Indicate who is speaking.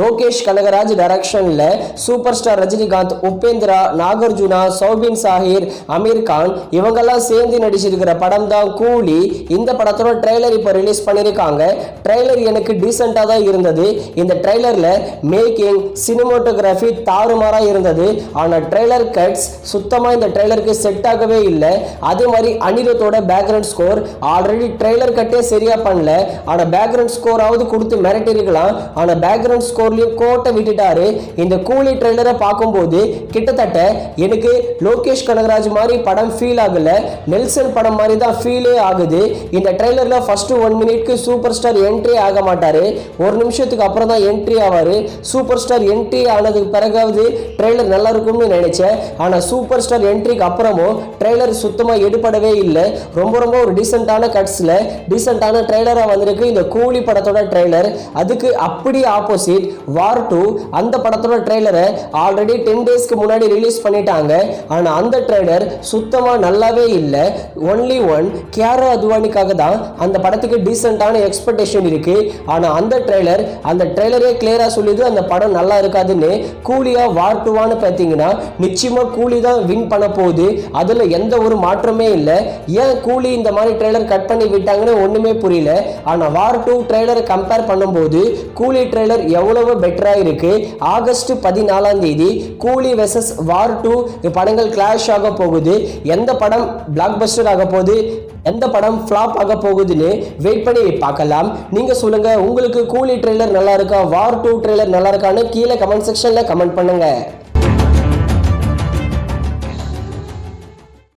Speaker 1: லோகேஷ் கனகராஜ் டைரக்ஷன்ல super star Rajinikanth Upendra Nagarjuna Soubin Shahir Aamir Khan இவங்கெல்லாம் சேர்ந்து நடிச்சிருக்கிற படம் தான் கூலி. இந்த படத்தோட ட்ரெய்லர் இப்போ ரிலீஸ் பண்ணியிருக்காங்க. ட்ரெய்லர் எனக்கு டீசெண்டாக தான் இருந்தது. இந்த ட்ரெய்லரில் மேக்கிங் சினிமோட்டோகிராஃபி தாறுமாறாக இருந்தது. ஆனால் ட்ரெய்லர் கட்ஸ் சுத்தமாக இந்த ட்ரெய்லருக்கு செட் ஆகவே இல்லை. அதே மாதிரி அனிருத்தோட பேக்ரவுண்ட் ஸ்கோர் ஆல்ரெடி ட்ரெய்லர் கட்டே சரியாக பண்ணல. ஆனால் பேக்ரவுண்ட் ஸ்கோராவது கொடுத்து மிரட்டிருக்கலாம் ஆனால் பேக்ரவுண்ட் ஸ்கோர்லையும் கோட்டை விட்டுட்டாரு. இந்த கூலி ட்ரெய்லரை பார்க்கும்போது கிட்டத்தட்ட எனக்கு லோகேஷ் கனகராஜ் மாதிரி படம் ஃபீல் ஆகல. நெல்சன் படம் மாதிரி தான் ஃபீலே ஆகுது. இந்த ட்ரெய்லரில் ஃபர்ஸ்ட் ஒன் மினிட்க்கு சூப்பர் ஸ்டார் என்ட்ரி ஆக மாட்டாரு. ஒரு நிமிஷத்துக்கு அப்புறம் தான் என்ட்ரி ஆவார். சூப்பர் ஸ்டார் என்ட்ரி ஆனதுக்கு பிறகாவது ட்ரெய்லர் நல்லா இருக்கும்னு நினைச்சேன். ஆனால் சூப்பர் ஸ்டார் என்ட்ரிக்கு அப்புறமும் ட்ரெய்லர் சுத்தமாக எடுபடவே இல்லை. ரொம்ப ரொம்ப ஒரு டீசெண்டான கட்ஸில் டீசெண்டான ட்ரெய்லராக வந்திருக்கு இந்த கூலி படத்தோட ட்ரெய்லர் அதுக்கு அப்படி ஆப்போசிட் வார் டூ அந்த படத்தோட ட்ரெய்லரை ஆல்ரெடி டென் டேஸ்க்கு முன்னாடி ரிலீஸ் பண்ணிட்டாங்க. ஆனால் அந்த ட்ரெய்லர் சுத்தமாக நல்லாவே இல்லை. ஒன்லி ஒன் கியாரா அத்வானிக்காக தான் அந்த படத்துக்கு டீசெண்டான எக்ஸ்பெக்டேஷன் இருக்கு. ஆனால் அந்த ட்ரெய்லர் அந்த ட்ரெய்லரே கிளியராக சொல்லிது அந்த படம் நல்லா இருக்காதுன்னு கூலியா வார் டூவான்னு பார்த்தீங்கன்னா நிச்சயமா கூலி தான் வின் பண்ண போகுது. அதில் எந்த ஒரு மாற்றமே இல்லை. ஏன் கூலி இந்த மாதிரி ட்ரெய்லர் கட் பண்ணி விட்டாங்கன்னு ஒன்றுமே புரியல. ஆனால் வார் டூ ட்ரெய்லரை கம்பேர் பண்ணும்போது கூலி ட்ரெய்லர் எவ்வளோ எவ்வளவு பெட்டராக இருக்கு? ஆகஸ்ட் பதினாலாம் தேதி கூலி வெசஸ் வார் டூ படங்கள் கிளாஷ் ஆக போகுது. எந்த படம் பிளாக் பஸ்டர் ஆக போகுது? எந்த படம் ஃப்ளாப் ஆக போகுதுன்னு வெயிட் பண்ணி பார்க்கலாம். நீங்கள் சொல்லுங்க உங்களுக்கு கூலி ட்ரெய்லர் நல்லா இருக்கா? வார் டூ ட்ரெய்லர் நல்லா இருக்கான்னு கீழே கமெண்ட் செக்ஷனில் கமெண்ட் பண்ணுங்கள்